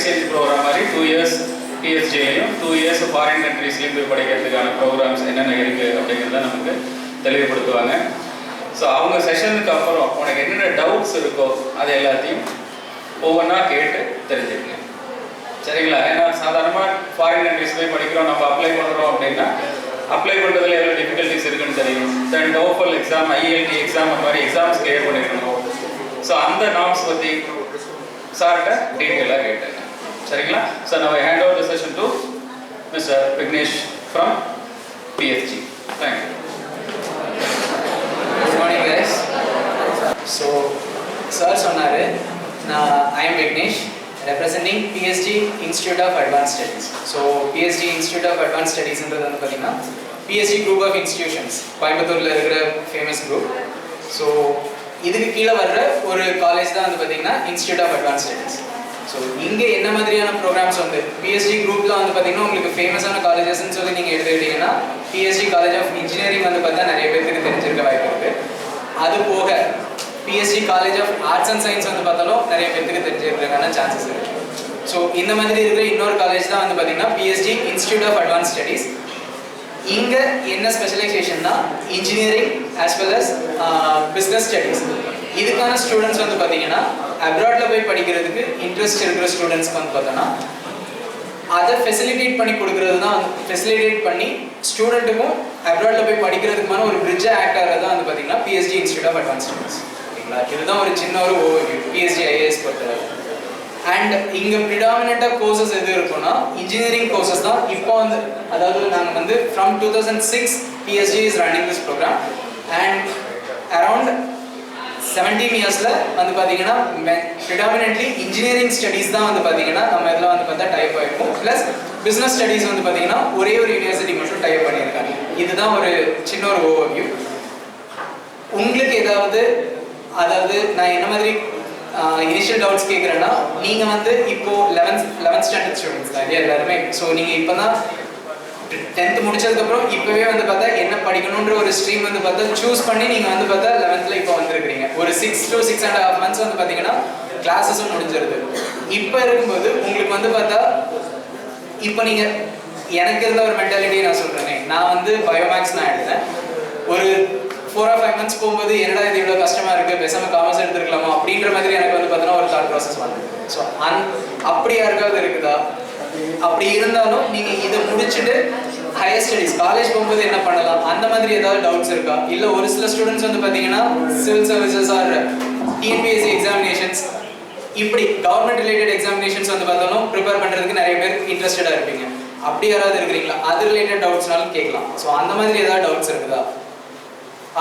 Exchange program மாதிரி two years பிஎஸ்ஜிலையும் two years foreign கண்ட்ரீஸ்லையும் போய் படிக்கிறதுக்கான ப்ரோக்ராம்ஸ் என்னென்ன இருக்குது அப்படிங்கிறத நமக்கு தெளிவுபடுத்துவாங்க. ஸோ அவங்க செஷனுக்கு அப்புறம் உனக்கு என்னென்ன டவுட்ஸ் இருக்கோ அது எல்லாத்தையும் ஒவ்வொன்றா கேட்டு தெரிஞ்சுக்கங்க. சரிங்களா? ஏன்னா சாதாரணமாக ஃபாரின் கண்ட்ரிஸ் போய் படிக்கிறோம் நம்ம அப்ளை பண்ணுறோம் அப்படின்னா அப்ளை பண்ணுறதுல எவ்வளோ டிஃபிகல்ட்டிஸ் இருக்குன்னு தெரியும். Then TOEFL exam ILT exam அந்த மாதிரி எக்ஸாம்ஸ் கிளியர் பண்ணிருக்கணும் ஸோ அந்த நாம்ஸ் பற்றி சார்கிட்ட டீட்டெயிலாக கேட்டேன் சரிங்களா? சார் நான் hand over session to Mister Vignesh from PSG thank you good morning guys so sir சொன்னார் நான் I am Vignesh representing PST institute of advance studies so PST institute of advance ஸ்டடீஸ்ன்றது வந்து பார்த்தீங்கன்னா பிஎஸ்டி குரூப் ஆஃப் இன்ஸ்டியூஷன்ஸ் கோயம்புத்தூரில் இருக்கிற famous group so இதுக்கு கீழே வர்ற ஒரு காலேஜ் தான் வந்து பார்த்தீங்கன்னா institute of advance studies so இங்கே என்ன மாதிரியான ப்ரோக்ராம்ஸ் வந்து பிஎஸ்டி குரூப்பில் வந்து பார்த்தீங்கன்னா உங்களுக்கு ஃபேமஸான காலேஜஸ்ன்னு சொல்லி நீங்கள் எடுத்துக்கிட்டீங்கன்னா பிஎஸ்டி காலேஜ் ஆஃப் இன்ஜினியரிங் வந்து பார்த்தா நிறைய பேருக்கு தெரிஞ்சிருக்க வாய்ப்பு இருக்குது அது போக PST college of arts and science வந்து பார்த்தாலும் நிறைய பேருக்கு தெரிஞ்சிருக்கிறதுக்கான சான்சஸ் இருக்கு. ஸோ இந்த மாதிரி இருக்கிற இன்னொரு காலேஜ் தான் வந்து பார்த்தீங்கன்னா PST institute of advance studies இங்க என்ன ஸ்பெஷலைசேஷன்னா engineering as well as business studies இதுக்கான ஸ்டூடெண்ட்ஸ் வந்து பார்த்தீங்கன்னா அப்ராட்ல போய் படிக்கிறதுக்கு இன்ட்ரெஸ்ட் இருக்கிற ஸ்டூடெண்ட்ஸ்க்கு வந்து பார்த்தோன்னா அதை ஃபெசிலிட்டேட் பண்ணி கொடுக்கறது தான் ஃபெசிலிட்டேட் பண்ணி ஸ்டூடெண்ட்டுக்கும் அப்ராட்ல போய் படிக்கிறதுக்குமான ஒரு பிரிட்ஜாக ஆக்ட் ஆகிறது தான் வந்து பார்த்தீங்கன்னா PST institute of advance studies ஓகேங்களா? இதுதான் ஒரு சின்ன ஒரு ஓவர்வியூ பிஎஸ்டி ஐஏஎஸ் பொறுத்தவரை. அண்ட் இங்கே ப்ரிடாமினண்டாக கோர்சஸ் எது இருக்கும்னா இன்ஜினியரிங் கோர்சஸ் தான் இப்போ வந்து அதாவது நாங்கள் வந்து from two thousand six PST is running this program and around seventeen இயர்ஸில் வந்து பார்த்தீங்கன்னா ப்ரிடாமினெட்லி இன்ஜினியரிங் ஸ்டடீஸ் தான் வந்து பார்த்தீங்கன்னா நம்ம இதில் வந்து பார்த்தா டைப் ஆகிருக்கும் ப்ளஸ் பிஸ்னஸ் ஸ்டடீஸ் வந்து பார்த்தீங்கன்னா ஒரே ஒரு யூனிவர்சிட்டி மட்டும் டைப் பண்ணியிருக்காங்க. இதுதான் ஒரு சின்ன ஒரு ஓவர்வியூ உங்களுக்கு ஏதாவது அதாவது நான் என்ன மாதிரி இனிஷியல் டவுட்ஸ் கேட்குறேன்னா நீங்கள் வந்து இப்போ லெவன்த் லெவன்த் ஸ்டாண்டர்ட் ஸ்டூடெண்ட்ஸ் தான் இல்லையா எல்லாருமே? ஸோ நீங்கள் இப்போ தான் டென்த் முடிச்சதுக்கப்புறம் இப்போவே வந்து பார்த்தா என்ன படிக்கணுன்ற ஒரு ஸ்ட்ரீம் வந்து பார்த்தா சூஸ் பண்ணி நீங்கள் வந்து பார்த்தா லெவன்த்தில் இப்போ வந்திருக்கிறீங்க. ஒரு six to six and half months வந்து பார்த்தீங்கன்னா கிளாஸஸும் முடிஞ்சிருது. இப்போ இருக்கும்போது உங்களுக்கு வந்து பார்த்தா இப்போ நீங்கள் எனக்கு இருந்த ஒரு மென்டாலிட்டி நான் சொல்கிறேனே நான் வந்து பயோமேக்ஸ் நான் எடுத்தேன். ஒரு ஃபோர் ஆர் ஃபைவ் மந்த்ஸ் போகும்போது என்னடா இது இவ்வளோ கஷ்டமாக இருக்குது பேசாமல் காமர்ஸ் எடுத்துருக்கலாமா? அப்படின்ற மாதிரி எனக்கு வந்து பார்த்தீங்கன்னா ஒரு தாட் ப்ராசஸ் வந்து ஸோ அந் அப்படி யாருக்காவது இருக்குதா? அப்படி இருந்தாலும் நீங்கள் இதை முடிச்சுட்டு ஹையர் ஸ்டடீஸ் காலேஜ் போகும்போது என்ன பண்ணலாம்? அந்த மாதிரி ஏதாவது டவுட்ஸ் இருக்கா? இல்லை ஒரு சில ஸ்டூடெண்ட்ஸ் வந்து பாத்தீங்கன்னா civil services or TNPSC examinations இப்படி கவர்மெண்ட் ரிலேட்டட் எக்ஸாமினேஷன்ஸ் வந்து பார்த்தாலும் ப்ரிப்பேர் பண்ணுறதுக்கு நிறைய பேர் இன்ட்ரெஸ்டடாக இருப்பீங்க. அப்படி யாராவது இருக்கிறீங்களா? அது ரிலேட்டட் டவுட்ஸ்னாலும் கேட்கலாம். ஸோ அந்த மாதிரி ஏதாவது டவுட்ஸ் இருக்குதா?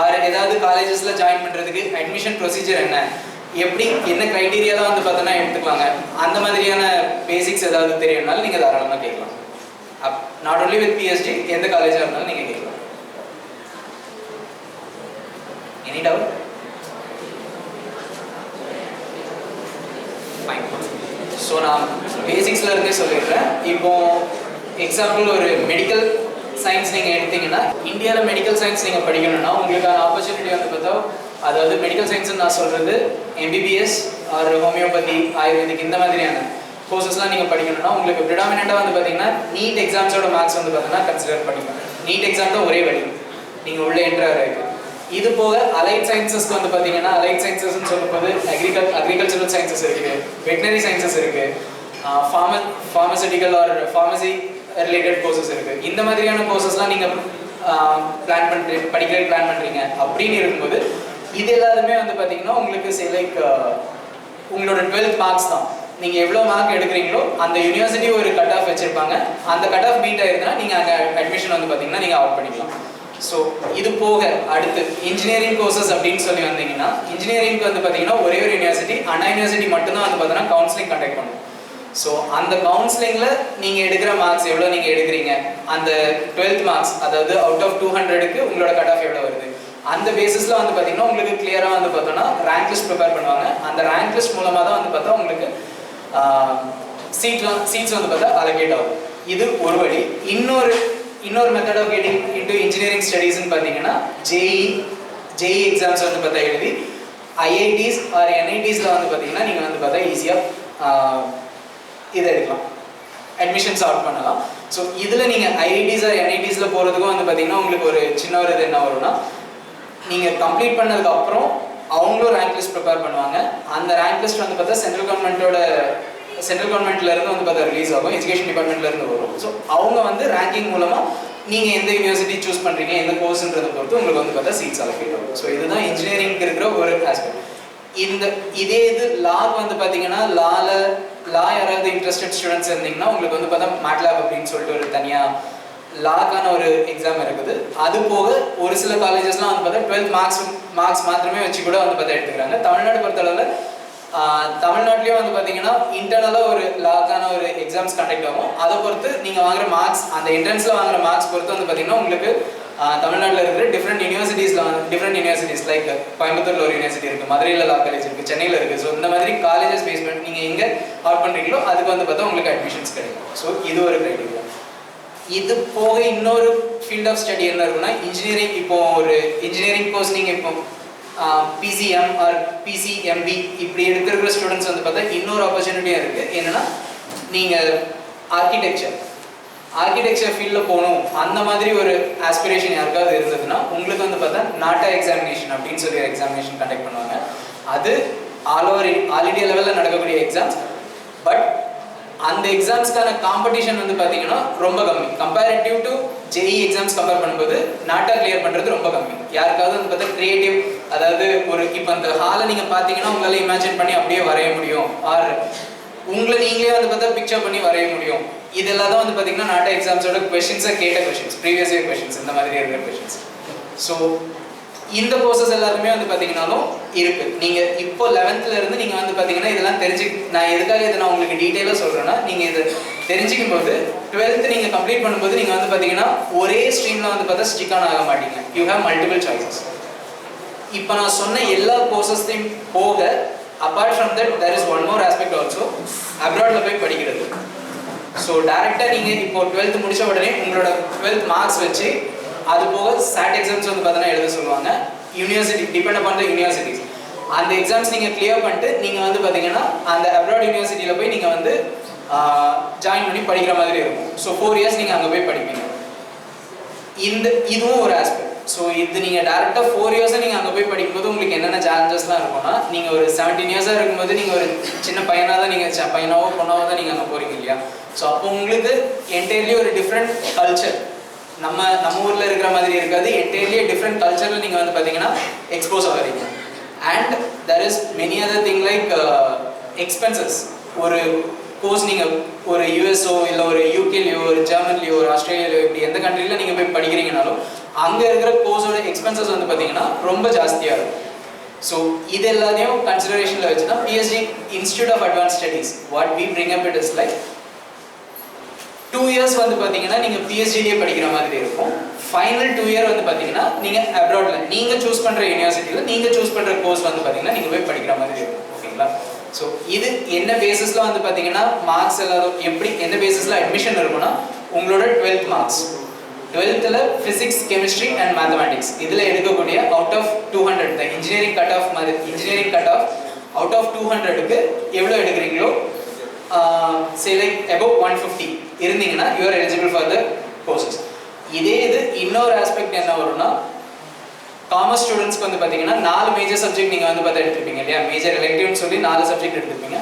ஆர் ஏதாவது காலேஜஸ்ல ஜாயின் பண்றதுக்கு அட்மிஷன் ப்ரொசீஜர் என்ன? எப்படி என்ன கிரைட்டீரியாலாம் வந்து பார்த்தோன்னா எடுத்துக்கலாங்க? அந்த மாதிரியான பேசிக்ஸ் ஏதாவது தெரியணும்னாலும் நீங்கள் தாராளமாக கேட்கலாம். Up not only with PST எந்த காலேஜாக இருந்தாலும் நீங்கள் கேட்கலாம். எனி டவுட் ஃபைன் ஸோ நான் பேசிக்ஸ்ல இருந்தே சொல்லிடுறேன். இப்போ எக்ஸாம்பிள் ஒரு மெடிக்கல் சயின்ஸ் நீங்கள் எடுத்தீங்கன்னா இந்தியாவில் மெடிக்கல் சயின்ஸ் நீங்கள் படிக்கணும்னா உங்களுக்கான ஆப்பர்ச்சுனிட்டி வந்து பார்த்தா அதாவது மெடிக்கல் சயின்ஸ் நான் சொல்கிறது எம்பிபிஎஸ் ஆர் ஹோமியோபதி ஆயுர்வேதிக் இந்த மாதிரியான கோர்சஸ்லாம் நீங்கள் படிக்கணும்னா உங்களுக்கு ப்ரிடாமினாக வந்து பார்த்தீங்கன்னா நீட் எக்ஸாம்ஸோட மார்க்ஸ் வந்து பார்த்தீங்கன்னா கன்சிடர் பண்ணிக்கணும் நீட் எக்ஸாம் தான் ஒரே வழி. நீங்கள் உள்ளே என்ட்ரு ஆகிருக்கு இது போக அலைட் சயின்சஸ்க்கு வந்து பார்த்தீங்கன்னா அலைட் சயின்சஸ்னு சொல்லும்போது அக்ரிகல் அக்ரிகல்ச்சரல் சயின்சஸ் இருக்குது வெட்டினரி சயின்சஸ் இருக்குது pharma pharmaceutical or pharmacy related courses இருக்குது இந்த மாதிரியான கோர்சஸ்லாம் நீங்கள் பிளான் பண்ணுறீங்க படிக்கிற பிளான் பண்ணுறீங்க அப்படின்னு இருக்கும்போது இது எல்லாருமே வந்து பார்த்தீங்கன்னா உங்களுக்கு சே லைக் uh, உங்களோட டுவெல்த் மார்க்ஸ் தான். நீங்கள் எவ்வளோ மார்க் எடுக்கிறீங்களோ அந்த யூனிவர்சிட்டி ஒரு கட் ஆஃப் வச்சுருப்பாங்க. அந்த கட் ஆஃப் மீட் ஆயிருந்தா நீங்கள் அங்கே அட்மிஷன் வந்து பார்த்தீங்கன்னா நீங்கள் அவுட் பண்ணிக்கலாம். ஸோ இது போக அடுத்து இன்ஜினியரிங் கோர்சஸ் அப்படின்னு சொல்லி வந்தீங்கன்னா இன்ஜினியரிங்க்கு வந்து பார்த்தீங்கன்னா ஒரே ஒரு யூனிவர்சிட்டி அண்ணா யூனிவர்சிட்டி மட்டும்தான் வந்து பார்த்தீங்கன்னா கவுன்சிலிங் கண்டக்ட் பண்ணும். ஸோ அந்த கவுன்சிலிங்கில் நீங்கள் எடுக்கிற மார்க்ஸ் எவ்வளோ நீங்கள் எடுக்கிறீங்க? அந்த டுவெல்த் மார்க்ஸ் அதாவது அவுட் ஆஃப் டூ ஹண்ட்ரடுக்கு உங்களோட கட் ஆஃப் எவ்வளோ வருது? அந்த பேசிஸில் வந்து பார்த்தீங்கன்னா உங்களுக்கு கிளியராக வந்து பார்த்தோன்னா ரேங்க் லிஸ்ட் ப்ரிப்பேர் பண்ணுவாங்க. அந்த ரேங்க் லிஸ்ட் மூலமாக தான் வந்து பார்த்தா உங்களுக்கு சீட்லாம் சீட்ஸ் வந்து பார்த்தா அலகேட் ஆகும். இது ஒரு வழி. இன்னொரு இன்னொரு method of getting into engineering ஸ்டடீஸ்னு பார்த்தீங்கன்னா ஜேஇ ஜேஇ எக்ஸாம்ஸ் வந்து பார்த்தா எழுதி ஐஐடிஸ் ஆர் என்ஐடிஸில் வந்து பார்த்தீங்கன்னா நீங்கள் வந்து பார்த்தா ஈஸியாக இதை எடுக்கலாம். அட்மிஷன்ஸ் அவுட் பண்ணலாம். ஸோ இதில் நீங்கள் ஐஐடிஸ் ஆர் என்ஐடிஸில் போகிறதுக்கும் வந்து பார்த்தீங்கன்னா உங்களுக்கு ஒரு சின்ன ஒரு இது என்ன வரும்னா நீங்கள் கம்ப்ளீட் பண்ணதுக்கு அப்புறம் அவங்களும் ரேங்க் லிஸ்ட் ப்ரிப்பேர் பண்ணுவாங்க. அந்த ரேங்க் லிஸ்ட் வந்து பார்த்தா சென்ட்ரல் கவர்மெண்ட்டோட சென்ட்ரல் கவர்மெண்ட்லேருந்து வந்து பார்த்தா ரிலீஸ் ஆகும். எஜுகேஷன் டிபார்ட்மெண்ட்லேருந்து வரும். ஸோ அவங்க வந்து ரேங்கிங் மூலமாக நீங்கள் எந்த யூனிவர்சிட்டி சூஸ் பண்ணுறீங்க எந்த கோர்ஸ்ன்றதை பொறுத்து உங்களுக்கு வந்து பார்த்தா சீட்ஸ் அலோகேட் ஆகும். ஸோ இதுதான் இன்ஜினியரிங் இருக்கிற ஒரு ஆஸ்பெக்ட் இந்த இதே இது லா வந்து பார்த்தீங்கன்னா லால லா யாராவது இன்ட்ரெஸ்டட் ஸ்டூடெண்ட்ஸ் இருந்தீங்கன்னா உங்களுக்கு வந்து பார்த்தா மேட்லாப் அப்படின்னு சொல்லிட்டு ஒரு தனியாக லாக்கான ஒரு எக்ஸாம் இருக்குது. அது போக ஒரு சில காலேஜஸ்லாம் வந்து பார்த்தா டுவெல்த் மார்க்ஸ் மார்க்ஸ் மாத்திரமே வச்சு கூட வந்து பார்த்தா எடுத்துக்கிறாங்க. தமிழ்நாடு பொறுத்தளவில் தமிழ்நாட்டிலேயே வந்து பார்த்தீங்கன்னா இன்டர்னலாக ஒரு லாக்கான ஒரு எக்ஸாம்ஸ் கண்டக்ட் ஆகும். அதை பொறுத்து நீங்கள் வாங்குற மார்க்ஸ் அந்த என்ட்ரன்ஸில் வாங்குற மார்க்ஸ் பொறுத்து வந்து பார்த்தீங்கன்னா உங்களுக்கு தமிழ்நாட்டில் இருக்கிற டிஃப்ரெண்ட் யூனிவர்சிட்டிஸில் வந்து டிஃப்ரெண்ட் யூனிவர்சிட்டிஸ் லைக் கோயம்புத்தூரில் ஒரு யூனிவர்சிட்டி இருக்குது மதுரையில் லா காலேஜ் இருக்குது சென்னையில் இருக்குது ஸோ இந்த மாதிரி காலேஜஸ் பேஸ் பண்ணி நீங்கள் எங்கே ஆட் பண்ணுறீங்களோ அதுக்கு வந்து பார்த்தா உங்களுக்கு அட்மிஷன்ஸ் கிடைக்கும். ஸோ இது ஒரு க்ரைட்டீரியா இது போக இன்னொரு ஃபீல்ட் ஆஃப் ஸ்டடி என்ன இருக்குன்னா இன்ஜினியரிங் இப்போ ஒரு இன்ஜினியரிங் கோர்ஸ் நீங்கள் இப்போ பிசிஎம் ஆர் பிசிஎம்பி இப்படி எடுத்துருக்கிற ஸ்டூடெண்ட்ஸ் வந்து பார்த்தா இன்னொரு ஆப்பர்ச்சுனிட்டியாக இருக்குது என்னன்னா நீங்கள் ஆர்கிடெக்சர் ஆர்கிடெக்சர் ஃபீல்டில் போகணும். அந்த மாதிரி ஒரு ஆஸ்பிரேஷன் யாருக்காவது இருந்ததுன்னா உங்களுக்கு வந்து பார்த்தா நாட்டா எக்ஸாமினேஷன் அப்படின்னு சொல்லி ஒரு எக்ஸாமினேஷன் கண்டக்ட் பண்ணுவாங்க. அது ஆல் ஓவர் ஆல் இண்டியா லெவலில் நடக்கக்கூடிய எக்ஸாம்ஸ் பட் அந்த எக்ஸாம்ஸ்க்கான காம்படிஷன் வந்து பார்த்தீங்கன்னா ரொம்ப கம்மி. Comparative to JEE exams compare பண்ணும்போது நாட்டா கிளியர் பண்ணுறது ரொம்ப கம்மி. யாருக்காவது வந்து பார்த்தா கிரியேட்டிவ் அதாவது ஒரு இப்போ அந்த ஹாலை நீங்கள் பார்த்தீங்கன்னா உங்களால் இமேஜின் பண்ணி அப்படியே வரைய முடியும். ஆர் உங்களை நீங்களே வந்து பார்த்தா பிக்சர் பண்ணி வரைய முடியும். இதெல்லாம் தான் வந்து பார்த்தீங்கன்னா நாட்டா எக்ஸாம்ஸோட கொஷின்ஸை கேட்ட கொஷின்ஸ் ப்ரீவியஸ் இயர் கொஷின்ஸ் இந்த மாதிரி இருக்கிற கொஷின்ஸ் ஸோ இந்த கோர்சஸ் எல்லாருமே வந்து பார்த்தீங்கன்னாலும் இருக்கு. நீங்கள் இப்போ லெவன்த்துலேருந்து இருந்து வந்து பார்த்தீங்கன்னா இதெல்லாம் தெரிஞ்சு நான் எதுக்காக இதை நான் உங்களுக்கு டீட்டெயிலாக சொல்கிறேன்னா நீங்கள் இதை தெரிஞ்சுக்கும் போது டுவெல்த்து நீங்கள் கம்ப்ளீட் பண்ணும்போது நீங்கள் வந்து பார்த்தீங்கன்னா ஒரே ஸ்ட்ரீமில் வந்து பார்த்தா ஸ்டிக் ஆன் ஆக மாட்டீங்க. யூ ஹேவ் மல்டிபிள் சாய்ஸஸ் இப்போ நான் சொன்ன எல்லா கோர்சஸ்லையும் போக apart from that there is one more aspect also அப்ராடில் போய் படிக்கிறது. ஸோ டேரெக்டாக நீங்கள் இப்போ டுவெல்த் முடித்த உடனே உங்களோட டுவெல்த் மார்க்ஸ் வச்சு அது போக சேட் எக்ஸாம்ஸ் வந்து பார்த்தீங்கன்னா எழுத சொல்லுவாங்க. University depend upon the universities அந்த எக்ஸாம்ஸ் நீங்கள் கிளியர் பண்ணிட்டு நீங்கள் வந்து பார்த்தீங்கன்னா அந்த அப்ராட் யூனிவர்சிட்டியில் போய் நீங்கள் வந்து ஜாயின் பண்ணி படிக்கிற மாதிரி இருக்கும். ஸோ ஃபோர் இயர்ஸ் நீங்கள் அங்கே போய் படிப்பீங்க. இந்த இதுவும் ஒரு ஆஸ்பெக்ட் ஸோ இது நீங்கள் டேரெக்டாக ஃபோர் இயர்ஸாக நீங்கள் அங்கே போய் படிக்கும்போது உங்களுக்கு என்னென்ன சேலஞ்சஸ்லாம் இருக்கும்னா நீங்கள் ஒரு செவன்டீன் இயர்ஸாக இருக்கும்போது நீங்கள் ஒரு சின்ன பையனாக தான் நீங்கள் பையனாவோ பொண்ணாவோ தான் நீங்கள் அங்கே போகிறீங்க இல்லையா? ஸோ அப்போ உங்களுக்கு என்டையர்லி ஒரு டிஃப்ரெண்ட் கல்ச்சர் நம்ம நம்ம ஊரில் இருக்கிற மாதிரி இருக்காது. என்டையர்லி டிஃப்ரெண்ட் கல்ச்சரில் நீங்கள் வந்து பார்த்தீங்கன்னா expose ஆகிறீங்க and there is many other thing like expenses ஒரு கோர்ஸ் நீங்கள் ஒரு யூஎஸ்ஓ இல்லை ஒரு யூகேலையோ ஒரு ஜெர்மன்லையோ ஒரு ஆஸ்திரேலியாலையோ இப்படி எந்த கண்ட்ரியில் நீங்கள் போய் படிக்கிறீங்கனாலும் அங்கே இருக்கிற கோர்ஸோட எக்ஸ்பென்சஸ் வந்து பார்த்தீங்கன்னா ரொம்ப ஜாஸ்தியாக இருக்கும். ஸோ இது எல்லாத்தையும் கன்சிடரேஷனில் வச்சு தான் PST institute of advance studies what we bring up it is like two years வந்து பார்த்தீங்கன்னா நீங்கள் பிஎஸ்டிலேயே படிக்கிற மாதிரி இருக்கும். ஃபைனல் டூ இயர் வந்து பார்த்தீங்கன்னா நீங்கள் அப்ராடில் நீங்கள் சூஸ் பண்ணுற யூனிவர்சிட்டியில் நீங்கள் சூஸ் பண்ணுற கோர்ஸ் வந்து பார்த்தீங்கன்னா நீங்கள் போய் படிக்கிற மாதிரி இருக்கும். ஓகேங்களா ஸோ இது என்ன பேசிஸில் வந்து பார்த்தீங்கன்னா மார்க்ஸ் எல்லாரும் எப்படி எந்த பேசிஸில் அட்மிஷன் இருக்கும்னா உங்களோட டுவெல்த் மார்க்ஸ் டுவெல்த்தில் ஃபிசிக்ஸ் கெமிஸ்ட்ரி அண்ட் மேத்தமெட்டிக்ஸ் இதில் எடுக்கக்கூடிய out of two hundred the engineering cut off மாதிரி engineering cut off out of two ஹண்ட்ரடுக்கு எவ்வளோ எடுக்கிறீங்களோ say like above one fifty இருந்தீங்கன்னா you're eligible for the courses இதே இது இன்னொரு ஆஸ்பெக்ட் என்ன வரும்னா காமர்ஸ் ஸ்டூடெண்ட்ஸ்க்கு வந்து பார்த்தீங்கன்னா நாலு மேஜர் சப்ஜெக்ட் நீங்கள் வந்து பார்த்து எடுத்துருப்பீங்க இல்லையா? மேஜர் எலெக்டிவ்னு சொல்லி நாலு சப்ஜெக்ட் எடுத்துருப்பீங்க.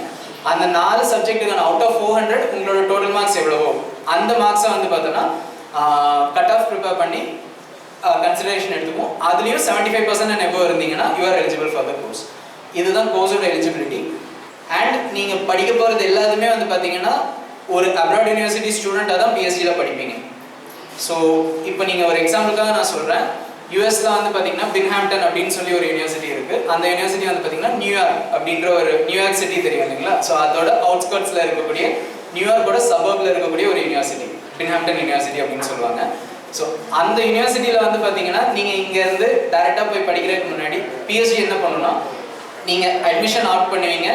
அந்த நாலு சப்ஜெக்ட்டுக்கான அவுட் ஆஃப் ஃபோர் ஹண்ட்ரட் உங்களோட டோட்டல் மார்க்ஸ் எவ்வளவோ அந்த மார்க்ஸை வந்து பார்த்தோன்னா கட் uh, ஆஃப் ப்ரிப்பேர் பண்ணி கன்சிடரேஷன் எடுத்துப்போம் அதுலேயும் seventy five percent and above இருந்தீங்கன்னா you're eligible for the course இதுதான் கோர்ஸோட எலிஜிபிலிட்டி அண்ட் நீங்கள் படிக்க போகிறது எல்லாத்துமே வந்து பார்த்தீங்கன்னா ஒரு அப்ராட் யூனிவர்சிட்டி ஸ்டூடெண்ட்டாக தான் பிஎஸ்சியில் படிப்பீங்க. ஸோ இப்போ நீங்கள் ஒரு எக்ஸாம்பிளுக்காக நான் சொல்கிறேன் யூஎஸில் வந்து பார்த்தீங்கன்னா பின்ஹாம்டன் அப்படின்னு சொல்லி ஒரு யூனிவர்சிட்டி இருக்குது அந்த யூனிவர்சிட்டி வந்து பார்த்தீங்கன்னா நியூயார்க் அப்படின்ற ஒரு நியூயார்க் சிட்டி தெரியும் இல்லைங்களா? ஸோ அதோட அவுட்ஸ்கர்ட்ஸில் இருக்கக்கூடிய நியூயார்க்கோட சபர்பில் இருக்கக்கூடிய ஒரு யூனிவர்சிட்டி பின்ஹாம்டன் யூனிவர்சிட்டி அப்படின்னு சொல்லுவாங்க. ஸோ அந்த யூனிவர்சிட்டியில் வந்து பார்த்தீங்கன்னா நீங்கள் இங்கேருந்து டேரெக்டாக போய் படிக்கிறதுக்கு முன்னாடி பிஎஸ்சி என்ன பண்ணணும்னா நீங்கள் அட்மிஷன் ஆட் பண்ணுவீங்க.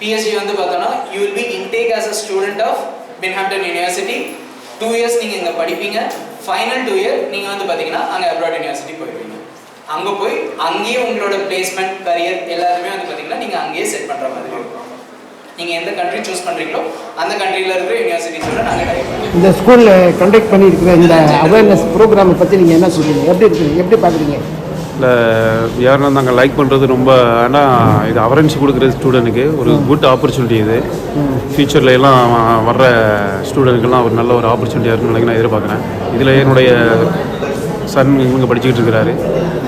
பிஎஸ்சி வந்து பார்த்தோன்னா you will be intake as a student of Binghamton university two years நீங்கள் இங்கே படிப்பீங்க. ஃபைனல் டூ இயர் நீங்கள் வந்து பார்த்தீங்கன்னா அங்கே அப்ராட் யூனிவர்சிட்டி போயிடுவீங்க. அங்கே போய் அங்கேயே உங்களோட பிளேஸ்மெண்ட் கரியர் எல்லாருமே வந்து பார்த்தீங்கன்னா நீங்கள் அங்கேயே செட் பண்ணுற மாதிரி இருக்கும். நீங்கள் எந்த கண்ட்ரி சூஸ் பண்ணுறீங்களோ அந்த கண்ட்ரியில் இருக்கிற யூனிவர்சிட்டிஸோட நாங்கள் டைப் பண்ணுவோம் இந்த ஸ்கூலில் கண்டக்ட் பண்ணியிருக்கிற இந்த அவேர்னஸ் ப்ரோக்ராமை பற்றி நீங்கள் என்ன சொல்றீங்க? எப்படி இருக்குது எப்படி பார்க்குறீங்க? இல்லை யாருன்னா நாங்கள் லைக் பண்ணுறது ரொம்ப ஆனால் இது அவரன்ஸ் கொடுக்குறது ஸ்டூடெண்ட்டுக்கு ஒரு குட் ஆப்பர்ச்சுனிட்டி இது. ஃப்யூச்சரில் எல்லாம் வர்ற ஸ்டூடெண்ட்டுக்கெல்லாம் ஒரு நல்ல ஒரு ஆப்பர்ச்சுனிட்டியாக இருக்குன்னு நான் எதிர்பார்க்குறேன். இதில் என்னுடைய சன் இவங்க படிச்சுக்கிட்டு இருக்கிறாரு.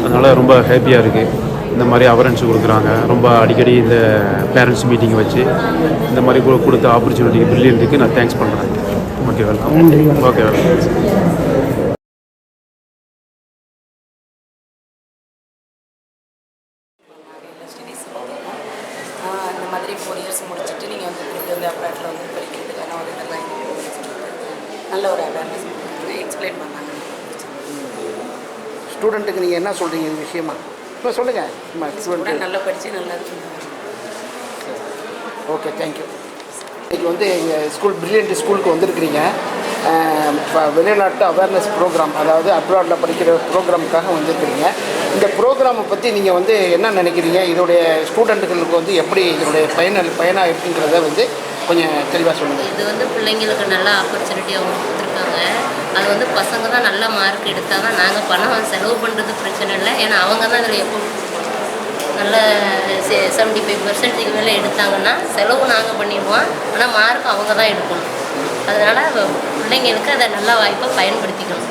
அதனால் ரொம்ப ஹாப்பியாக இருக்குது இந்த மாதிரி அவரன்ஸ் கொடுக்குறாங்க. ரொம்ப அடிக்கடி இந்த பேரண்ட்ஸ் மீட்டிங் வச்சு இந்த மாதிரி கொடுத்த ஆப்பர்ச்சுனிட்டிக்கு பிரில்லியன்ட்டுக்கு நான் தேங்க்ஸ் பண்ணுறேன் okay welcome okay welcome studies இந்த மாதிரி ஃபோர் இயர்ஸ் முடிச்சுட்டு நீங்கள் வந்து திருப்பி வந்து அப்ராட்டில் வந்து படிக்கிறதுக்கான ஒரு இதெல்லாம் இருக்குன்னு சொல்லிட்டு நல்ல ஒரு அவேர்னஸ் எக்ஸ்பிளைன் பண்ணாங்க ஸ்டூடெண்ட்டுக்கு நீங்கள் என்ன சொல்கிறீங்க இது விஷயமா? இப்போ சொல்லுங்கள் நல்லா படித்து நல்லா ஓகே தேங்க்யூ இன்றைக்கி வந்து எங்கள் ஸ்கூல் பிரில்லியன்ட் ஸ்கூலுக்கு வந்திருக்கிறீங்க. வெளிநாட்டு அவேர்னஸ் ப்ரோக்ராம் அதாவது அப்ராடில் படிக்கிற ப்ரோக்ராமுக்காக வந்திருக்கிறீங்க. இந்த ப்ரோக்ராமை பற்றி நீங்கள் வந்து என்ன நினைக்கிறீங்க? இதோடைய ஸ்டூடெண்ட்டுகளுக்கு வந்து எப்படி இதனுடைய பயனல் பயனாக இருக்குங்கிறத வந்து கொஞ்சம் தெளிவாக சொல்லுங்கள் இது வந்து பிள்ளைங்களுக்கு நல்ல ஆப்பர்ச்சுனிட்டி அவங்க கொடுத்துருக்காங்க. அது வந்து பசங்க தான் நல்ல மார்க் தான் நாங்கள் பணம் செலவு பண்ணுறது பிரச்சனை இல்லை. ஏன்னா அவங்க தான் அதில் எப்போ நல்ல செவன்ட்டி ஃபைவ் பர்சன்டேஜ் மேலே எடுத்தாங்கன்னா செலவு நாங்கள் பண்ணிடுவோம். ஆனால் மார்க் அவங்க தான் எடுக்கணும். அதனால் பிள்ளைங்களுக்கு அதை நல்ல வாய்ப்பை பயன்படுத்திக்கணும்.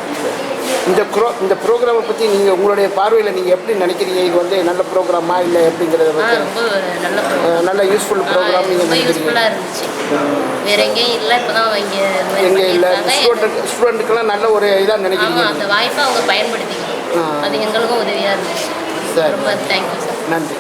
இந்த க்ரோ இந்த ப்ரோக்ராமை பற்றி நீங்கள் உங்களுடைய பார்வையில் நீங்கள் எப்படி நினைக்கிறீங்க? இது வந்து நல்ல ப்ரோக்ராமா இல்லை எப்படிங்கிறத ரொம்ப நல்ல யூஸ்ஃபுல் ப்ரோக்ராம் நீங்கள் நினைக்கிறீங்க? வேற எங்கேயும் இல்லை இப்போ தான் இங்கே எங்கே இல்லை? ஸ்டூடெண்ட் ஸ்டூடெண்ட்டுக்கெல்லாம் நல்ல ஒரு இதாக நினைக்கிறீங்க அந்த வாய்ப்பை அவங்க பயன்படுத்திக்கணும். அது எங்களுக்கும் உதவியாக இருந்துச்சு. சரி. ரொம்ப தேங்க்யூ சார் நன்றி.